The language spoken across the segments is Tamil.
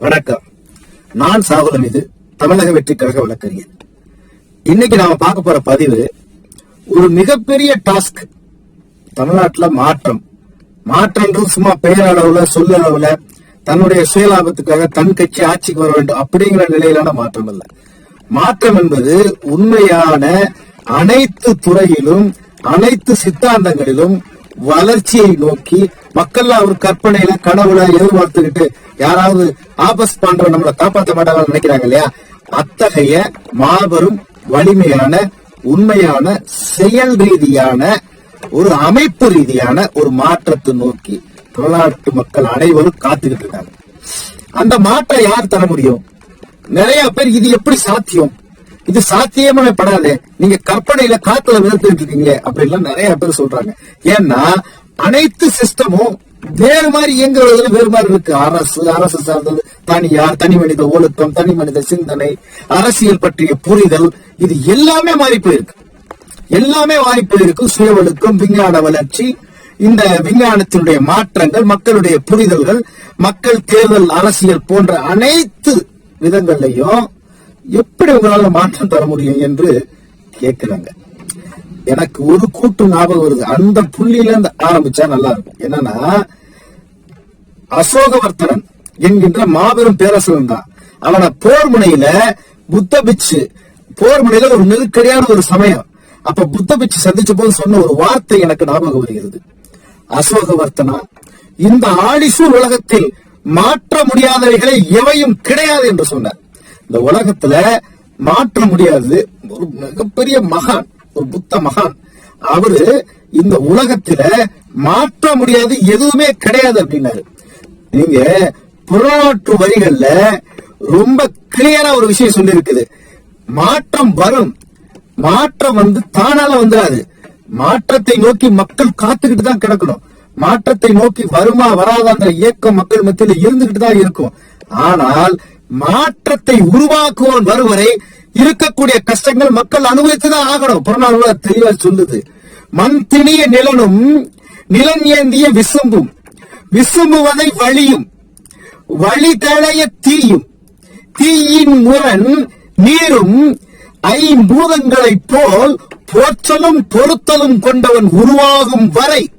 வணக்கம். நான் சாகுலம் இது தமிழக வெற்றி கழக வழக்கறிஞர். இன்னைக்கு நாம பார்க்க போற பதிவு ஒரு மிகப்பெரிய டாஸ்க் தமிழ்நாட்டுல மாற்றம். மாற்றம்ன்றது சும்மா பெயரளவுல சொல்லளவுல தன்னுடைய சுயலாபத்துக்காக தன் கட்சி ஆட்சிக்கு வர வேண்டும் அப்படிங்கிற நிலையிலான மாற்றம் அல்ல. மாற்றம் என்பது உண்மையான அனைத்து துறையிலும் அனைத்து சித்தாந்தங்களிலும் வளர்ச்சியை நோக்கி மக்கள் அவர் கற்பனையில கனவுல எதிர்பார்த்துக்கிட்டு யாராவது ஆபஸ் பண்ற நம்மளை காப்பாற்ற மாட்டாங்கன்னு நினைக்கிறாங்க இல்லையா? அத்தகைய மாபெரும் வலிமையான உண்மையான செயல் ரீதியான ஒரு அமைப்பு ரீதியான ஒரு மாற்றத்தை நோக்கி தமிழ்நாட்டு மக்கள் அனைவரும் காத்துக்கிட்டு இருக்காங்க. அந்த மாற்றம் யார் தர முடியும்? நிறைய பேர் இது எப்படி சாத்தியம்? இது சாத்தியமே படாது. நீங்க கற்பனையில காத்துல விழுத்துட்டு இருக்கீங்களே அப்படின்லாம் நிறைய பேர் சொல்றாங்க. ஏன்னா அனைத்து சிஸ்டமும் வேறு மாதிரி இயங்குறதுல வேறு மாதிரி இருக்கு. அரசு அரசு சார்ந்தது தனியார் தனி மனித ஒழுக்கம் தனி மனித சிந்தனை அரசியல் பற்றிய புரிதல் இது எல்லாமே மாறி போயிருக்கு. எல்லாமே மாறி போயிருக்கு. சுய ஒழுக்கம் விஞ்ஞான வளர்ச்சி இந்த விஞ்ஞானத்தினுடைய மாற்றங்கள் மக்களுடைய புரிதல்கள் மக்கள் தேர்தல் அரசியல் போன்ற அனைத்து விதங்கள்லையும் எப்படி உங்களால மாற்றம் தர முடியும் என்று கேட்கிறாங்க எனக்கு ஒரு கூட்டு ஞாபகம் வருது. அந்த புள்ளியில இருந்து ஆரம்பிச்சா நல்லா இருக்கும். என்னன்னா அசோகவர்த்தனன் என்கின்ற மாபெரும் பேரரசன் தான். அவனை போர் முனையில புத்த பிச்சு போர் முனையில ஒரு நெருக்கடியான ஒரு சமயம். அப்ப புத்த பிச்சு சந்திச்ச போது சொன்ன ஒரு வார்த்தை எனக்கு ஞாபகம் வருகிறது. அசோகவர்த்தனா இந்த ஆடிசூர் உலகத்தில் மாற்ற முடியாதவைகளை எவையும் கிடையாது என்று சொன்னார். இந்த உலகத்துல மாற்ற முடியாது. ஒரு மிகப்பெரிய மகான். ஒரு புத்த மகான். அவரு இந்த உலகத்துல மாற்ற முடியாது எதுவுமே கிடையாது அப்படின்னாரு. நீங்க புறநாற்று வரிகள்ல ரொம்ப கிளியரா ஒரு விஷயம் சொல்லி இருக்குது மாற்றம் வரும். மாற்றம் வந்து தானால வந்துடாது மாற்றத்தை நோக்கி மக்கள் காத்துக்கிட்டு தான் கிடக்கணும். மாற்றத்தை நோக்கி வருமா வராதான்ற இயக்கம் மக்கள் மத்தியில் இருந்துகிட்டு தான் இருக்கும். ஆனால் மாற்றத்தை உருவாக்குவோன் வருவரை இருக்கக்கூடிய கஷ்டங்கள் மக்கள் அனுபவித்துதான் ஆகணும். புறநானூறு தெளிவா சொல்லுது. மண் திணிய நிலனும் நிலம் ஏந்திய விசும்பும். விசும்புவதை வழியும். வழி தழைய தீயும். தீயின் முரண் நீரும் ஐம்பூதங்களைப் போல் போற்றலும் பொருத்தலும் கொண்டவன் உருவாகும் வரை.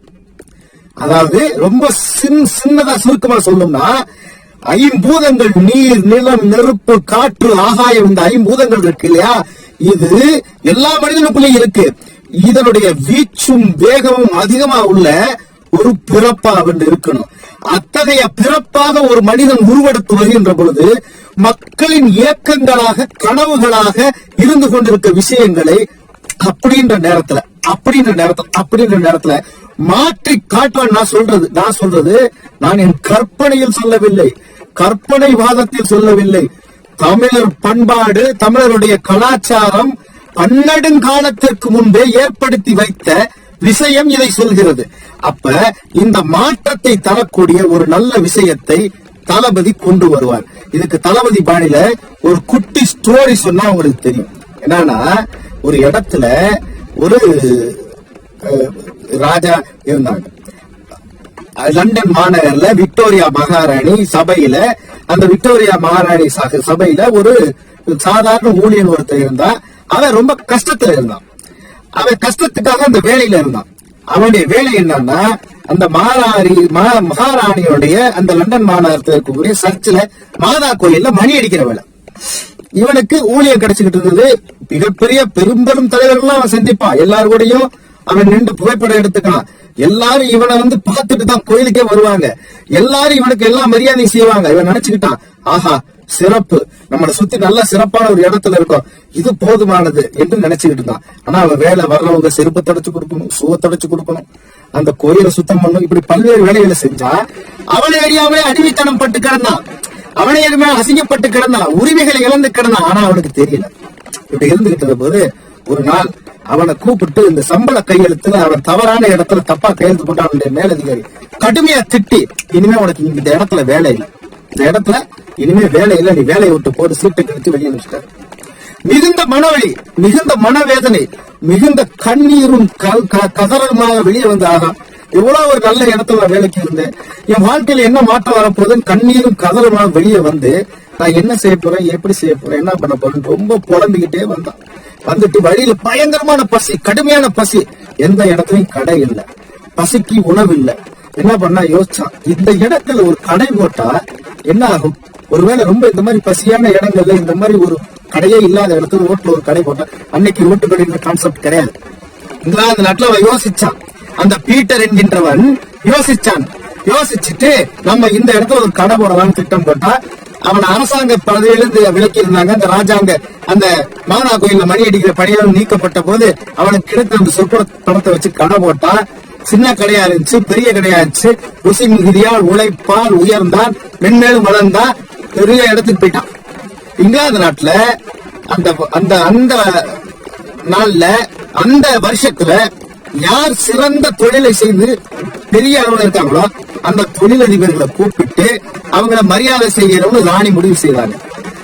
அதாவது ரொம்ப சின் சின்னதா சுருக்கமா சொல்லணும்னா ஐம்பூதங்கள் நீர் நிலம் நெருப்பு காற்று ஆகாயம் இந்த ஐம்பூதங்கள் இருக்கு இல்லையா? இது எல்லா மனிதனுக்குள்ளயும் இருக்கு. இதனுடைய வீச்சும் வேகமும் அதிகமா உள்ள ஒரு பிறப்பா வந்து இருக்கணும். அத்தகைய பிறப்பாக ஒரு மனிதன் உருவெடுத்து வருகின்ற பொழுது மக்களின் இயக்கங்களாக கனவுகளாக இருந்து கொண்டிருக்க விஷயங்களை அப்படின்ற நேரத்துல அப்படின்ற நேரத்துல அப்படின்ற நேரத்துல மாற்றி காட்டுவான் நான் சொல்றது நான் சொல்றது நான் என் கற்பனையில் சொல்லவில்லை. கற்பனை வாதத்தில் சொல்லவில்லை. தமிழர் பண்பாடு தமிழருடைய கலாச்சாரம் பன்னெடுங்காலத்திற்கு முன்பே ஏற்படுத்தி வைத்த விஷயம் இதை சொல்கிறது. அப்ப இந்த மாற்றத்தை தரக்கூடிய ஒரு நல்ல விஷயத்தை தளபதி கொண்டு வருவார். இதுக்கு தளபதி பாணியில ஒரு குட்டி ஸ்டோரி சொன்னா உங்களுக்கு தெரியும். என்னன்னா ஒரு இடத்துல ஒரு அஹ், ராஜா இருந்தாங்க. லண்டன் மாநகர்ல விக்டோரியா மகாராணி சபையில அந்த விக்டோரியா மகாராணி சபையில ஒரு சாதாரண ஊழியன் ஒருத்தர் இருந்தா அவன் ரொம்ப கஷ்டத்துல இருந்தான். அவன் கஷ்டத்துக்காக அந்த வேலையில இருந்தான். அவனுடைய வேலை என்னன்னா அந்த மகாராணி மகா- மகாராணியோடைய அந்த லண்டன் மாநகரத்தில் இருக்கக்கூடிய சர்ச்சில் மாதா கோயில்ல மணி அடிக்கிற வேலை இவனுக்கு ஊழியம் கிடைச்சுக்கிட்டு இருந்தது. மிகப்பெரிய பெரும்பெரும் தலைவர்கள்லாம் அவன் சந்திப்பான். எல்லாரு கூடயும் அவன் நின்று புகைப்படம் எடுத்துக்கலாம். எல்லாரும் இவனை வந்து பார்த்துட்டு தான் கோயிலுக்கே வருவாங்க. எல்லாரும் இவனுக்கு எல்லா மரியாதையும் செய்வாங்க. இவன் நினைச்சுக்கிட்டான் ஆஹா சிறப்பு. நம்மளை சுத்தி நல்ல சிறப்பான ஒரு இடத்துல இருக்கும். இது போதுமானது என்று நினைச்சுக்கிட்டு இருந்தான். ஆனா அவன் வேலை வர்றவங்க செருப்பு தொடச்சு கொடுக்கணும் சுவ தொடச்சு கொடுக்கணும். அந்த கோயிலை சுத்தம் பண்ணணும். இப்படி பல்வேறு வேலைகளை செஞ்சா அவனை அறியாமலே அடிமைத்தனம் பட்டு கிடந்தான். அவனை எதுவுமே அசிங்கப்பட்டு கிடந்தான். உரிமைகளை இழந்து கிடந்தான். ஆனா அவனுக்கு தெரியல. இப்படி இருந்துகிட்டு போது ஒரு நாள் அவனை கூப்பிட்டு இந்த சம்பள கையெழுத்துல அவன் தவறான இடத்துல தப்பா கையெழுத்து போட்டு அவனுடைய மேலதிகாரி கடுமையா திட்டி இனிமே உனக்கு இந்த இடத்துல வேலை இல்லை. இந்த இடத்துல இனிமே வேலை இல்லை. நீ வேலையை விட்டு போட்டு சீட்டை கழித்து வெளியே மிகுந்த மனவழி மிகுந்த மனவேதனை மிகுந்த கண்ணீரும் க- க- கதறலுமாக வெளியே வந்து ஆகா எவ்வளவு ஒரு நல்ல இடத்துல நான் வேலைக்கு இருந்தேன். என் வாழ்க்கையில என்ன மாற்றம் வரப்போகுதுன்னு கண்ணீரும் கதறலுமாக வெளியே வந்து நான் என்ன செய்ய போறேன்? எப்படி செய்ய போறேன்? என்ன பண்ண போறேன் ரொம்ப புலம்பிக்கிட்டே வந்தான். வந்துட்டு வழியில பயங்கரமான பசி கடுமையான பசி. எந்த இடத்துலயும் கடை இல்லை. பசிக்கு உணவு இல்லை. என்ன பண்ணா யோசிச்சான் இந்த இடத்துல ஒரு கடை போட்டா என்ன ஆகும் ஒருவேளை ரொம்ப இந்த மாதிரி பசியான இடங்கள்ல இந்த மாதிரி ஒரு கடையே இல்லாத இடத்துல ரோட்ல ஒரு கடை போட்டா அன்னைக்கு ரோட்டு கடைன்ற கான்செப்ட் கிடையாது. இங்கிலாந்து நாட்டுல அவன் யோசிச்சான் அந்த பீட்டர் என்கின்றவன் யோசிச்சான். யோசிச்சுட்டு நம்ம இந்த இடத்துல ஒரு கடை போடலாம்னு திட்டம் போட்டா அவன் அரசாங்க பதவியிலிருந்து விலக்கி இருந்தாங்க அந்த ராஜாங்க அந்த மாதா கோயில்ல மணி அடிக்கிற பணியாளர் நீக்கப்பட்ட போது அவனுக்கு கிடைத்த அந்த சொற்ப படத்தை வச்சு கடை போட்டா சின்ன கடையா இருந்துச்சு பெரிய கடையா இருந்துச்சு. ருசி மிகுதியால் உழைப்பால் உயர்ந்தான் மென்மேலும் வளர்ந்தான் பெரிய இடத்துக்கு போயிட்டான். இங்கிலாந்து நாட்டுல அந்த அந்த அந்த நாள்ல அந்த வருஷத்துல யார் சிறந்த தொழிலை செய்து பெரிய அளவுல இருக்காங்களோ அந்த தொழிலதிபர்களை கூப்பிட்டு அவங்கள மரியாதை செய்யணும்னு ராணி முடிவு செய்தாங்க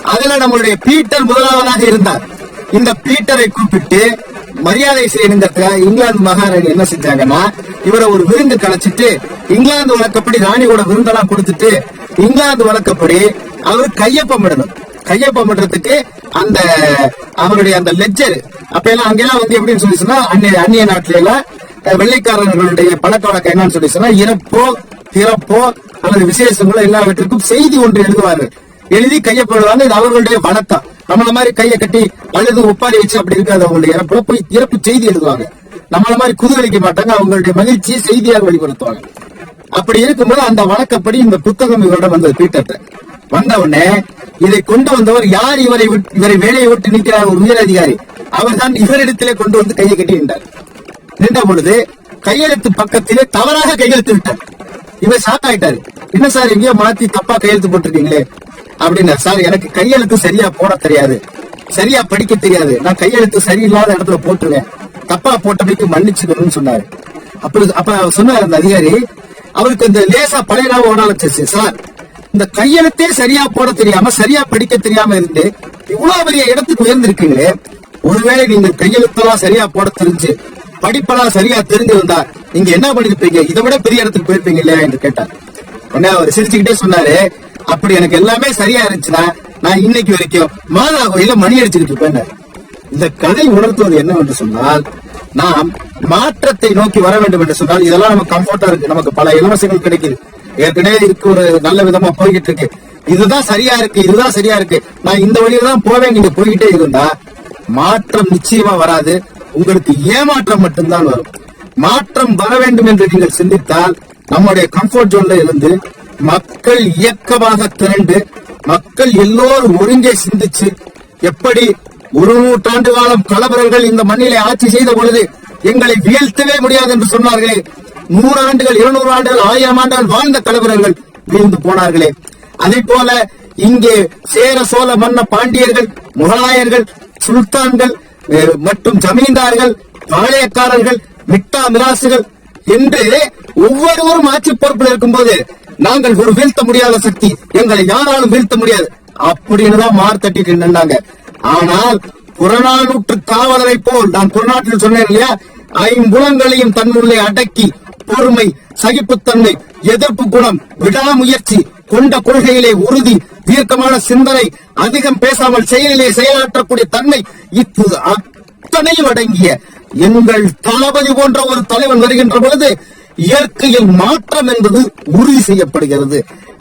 அதுல நம்மளுடைய பீட்டர் முதலாவதாக இருந்தார். இந்த பீட்டரை கூப்பிட்டு மரியாதை செய்யணுங்கிறதுக்காக இங்கிலாந்து மகாராணி என்ன செஞ்சாங்கன்னா இவரை ஒரு விருந்து கலைச்சிட்டு இங்கிலாந்து வழக்கப்படி ராணியோட விருந்தெல்லாம் கொடுத்துட்டு இங்கிலாந்து வழக்கப்படி அவர் கையொப்பம் இடணும் கையொப்பம் பண்றதுக்கு அந்த அவருடைய அந்த லெஜர் அப்ப எல்லாம் அங்கெல்லாம் வந்து எப்படின்னு சொல்லி சொன்னா அந்நிய அந்நிய நாட்டுல எல்லாம் வெள்ளைக்காரர்களுடைய பழக்க வழக்கம் என்னன்னு சொல்லி சொன்னா இறப்போ பிறப்போ அல்லது விசேஷங்களோ எல்லாவற்றிற்கும் செய்தி ஒன்று எழுதுவார்கள். எழுதி கையப்படுவாங்க இது அவர்களுடைய வழக்கம் நம்மள மாதிரி கையை கட்டி அழுது ஒப்பாரி வச்சு அப்படி இருக்காது அவங்களுடைய இறப்புல போய் இறப்பு செய்தி எழுதுவாங்க. நம்மள மாதிரி குதூகலிக்க மாட்டாங்க அவங்களுடைய மகிழ்ச்சியை செய்தியாக வெளிப்படுத்துவாங்க. அப்படி இருக்கும்போது அந்த வழக்கப்படி இந்த புத்தகம் இவரிடம் வந்தது பீட்டர்ட்ட வந்த உடனே இதை கொண்டு வந்தவர் யார் இவரை விட்டு- இவரை வேலையை விட்டு நிற்கிறார் ஒரு உயர் அதிகாரி அவர் தான் இவரிடத்திலே கொண்டு வந்து கையை கட்டி நின்றார். நின்ற பொழுது கையெழுத்து பக்கத்திலே தவறாக கையெழுத்து விட்டார். இவர் ஷாக் ஆயிட்டாரு. என்ன சார் எங்கேயோ மாத்தி தப்பா கையெழுத்து போட்டிருக்கீங்களே? அப்படின்னா சார் எனக்கு கையெழுத்து சரியா போட தெரியாது. சரியா படிக்க தெரியாது. நான் கையெழுத்து சரியில்லாத இடத்துல போட்டுருவேன். தப்பா போட்டபடிக்கு மன்னிச்சுக்கணும்னு சொன்னாரு. அப்படி அப்ப அவர் சொன்னார் அந்த அதிகாரி அவருக்கு இந்த லேசா பழைய ஞாபகம் ஓட சார் இந்த கையெழுத்தே சரியா போட தெரியாம சரியா படிக்க தெரியாம இருந்து இவ்வளவு பெரிய இடத்துக்கு உயர்ந்திருக்கீங்களே. ஒருவேளை நீங்க கையெழுத்தெல்லாம் சரியா போட தெரிஞ்சு படிப்பெல்லாம் சரியா தெரிஞ்சிருந்தா நீங்க என்ன பண்ணிருப்பீங்க? இதை விட பெரிய இடத்துக்கு போயிருப்பீங்க இல்லையா என்று கேட்டார். உடனே அவர் சிரிச்சுக்கிட்டே சொன்னாரு அப்படி எனக்கு எல்லாமே சரியா இருந்துச்சுன்னா நான் இன்னைக்கு வரைக்கும் மாதா கோயில மணி அடிச்சுக்கிட்டு இருப்பேன் இந்த கதை உணர்த்துவது என்னவென்று சொன்னால் நாம் மாற்றத்தை நோக்கி வர வேண்டும் என்று சொன்னால் இதெல்லாம் நமக்கு கம்ஃபர்டா இருக்கு. நமக்கு பல இலவசங்கள் கிடைக்குது. ஏற்கனவே இருக்கு ஒரு நல்ல விதமா போய்கிட்டு இருக்கு. இதுதான் சரியா இருக்கு இதுதான் சரியா இருக்கு. நான் இந்த வழியில தான் போவேன் நீங்க போய்கிட்டே இருந்தா மாற்றம் நிச்சயமா வராது. உங்களுக்கு ஏமாற்றம் மட்டும்தான் வரும். மாற்றம் வர வேண்டும் என்று நீங்கள் சிந்தித்தால் நம்முடைய கம்ஃபர்ட் ஜோன்ல இருந்து மக்கள் இயக்கமாக திரண்டு மக்கள் எல்லோரும் ஒருங்கே சிந்திச்சு எப்படி ஒரு நூற்றாண்டு காலம் கலவரங்கள் இந்த மண்ணிலே ஆட்சி செய்த பொழுது எங்களை வீழ்த்தவே முடியாது என்று சொன்னார்களே நூறு ஆண்டுகள் இருநூறு ஆண்டுகள் ஆயிரம் ஆண்டுகள் வாழ்ந்த கலவரங்கள் வீழ்ந்து போனார்களே. அதே போல இங்கே சேர சோழ மன்ன பாண்டியர்கள் முகலாயர்கள் சுல்தான்கள் மற்றும் ஜமீன்தார்கள் பாளையக்காரர்கள் மிட்டா மிராசுகள் என்று ஒவ்வொருவரும் ஆட்சி பொறுப்பில் இருக்கும்போது நாங்கள் ஒரு வீழ்த்த முடியாத சக்தி எங்களை யாராலும் வீழ்த்த முடியாது. அப்படின்னு தான் மார்த்தட்டிட்டு நின்றாங்க ஆனால் புறநானூற்று காவலரை போல் நான் புறநாட்டில் சொன்னேன் இல்லையா? ஐம்புலங்களையும் தன்னுள்ளே அடக்கி பொறுமை சகிப்புத்தன்மை எதிர்ப்பு குணம் விடாமுயற்சி கொண்ட கொள்கையிலே உறுதி தீர்க்கமான சிந்தனை அதிகம் பேசாமல் செயலிலே செயலாற்றக்கூடிய தன்மை இப்போது அத்தனையும் அடங்கிய எங்கள் தளபதி போன்ற ஒரு தலைவன் வருகின்ற பொழுது இயற்கையில் மாற்றம் என்பது உறுதி செய்யப்படுகிறது.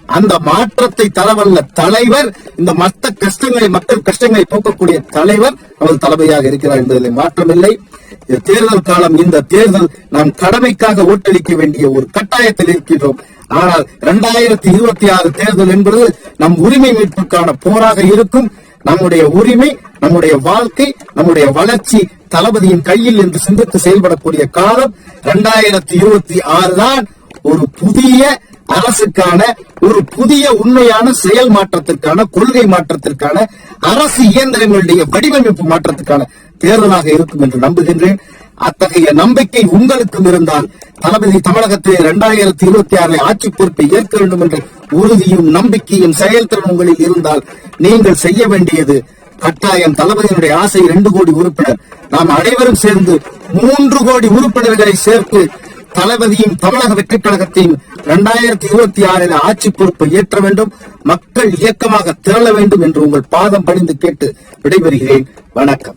அந்த மாற்றத்தை தரவல்ல தலைவர் இந்த மத்த கஷ்டங்களை மக்கள் கஷ்டங்களை போக்கக்கூடிய தலைவர் அவர் தளபதியாக இருக்கிறார் என்பதில் மாற்றமில்லை. தேர்தல் காலம் இந்த தேர்தல் நாம் கடமைக்காக ஓட்டளிக்க வேண்டிய ஒரு கட்டாயத்தில் இருக்கின்றோம். ஆனால் இரண்டாயிரத்தி இருபத்தி ஆறு தேர்தல் என்பது நம் உரிமை மீட்புக்கான போராக இருக்கும். நம்முடைய உரிமை நம்முடைய வாழ்க்கை நம்முடைய வளர்ச்சி தளபதியின் கையில் என்று சிந்தித்து செயல்படக்கூடிய காலம் இரண்டாயிரத்தி இருபத்தி ஆறு தான் ஒரு புதிய அரசுக்கான ஒரு புதிய உண்மையான செயல் மாற்றத்திற்கான கொள்கை மாற்றத்திற்கான அரசு இயந்திரங்களுடைய வடிவமைப்பு மாற்றத்துக்கான தேர்தலாக இருக்கும் என்று நம்புகின்றேன். அத்தகைய நம்பிக்கை உங்களுக்கும் இருந்தால் தளபதி தமிழகத்தில் இரண்டாயிரத்தி இருபத்தி ஆறு ஆட்சி பொறுப்பை ஏற்க வேண்டும் என்ற உறுதியும் நம்பிக்கையும் செயல்திறன் உங்களில் இருந்தால் நீங்கள் செய்ய வேண்டியது கட்டாயம். தளபதியினுடைய ஆசை இரண்டு கோடி உறுப்பினர். நாம் அனைவரும் சேர்ந்து மூன்று கோடி உறுப்பினர்களை சேர்த்து தளபதியும் தமிழக வெற்றி கழகத்தையும் இரண்டாயிரத்தி இருபத்தி ஆறில் ஆட்சி பொறுப்பை ஏற்ற வேண்டும் மக்கள் இயக்கமாக திரள வேண்டும் என்று உங்கள் பாதம் பணிந்து கேட்டு விடைபெறுகிறேன். வணக்கம்.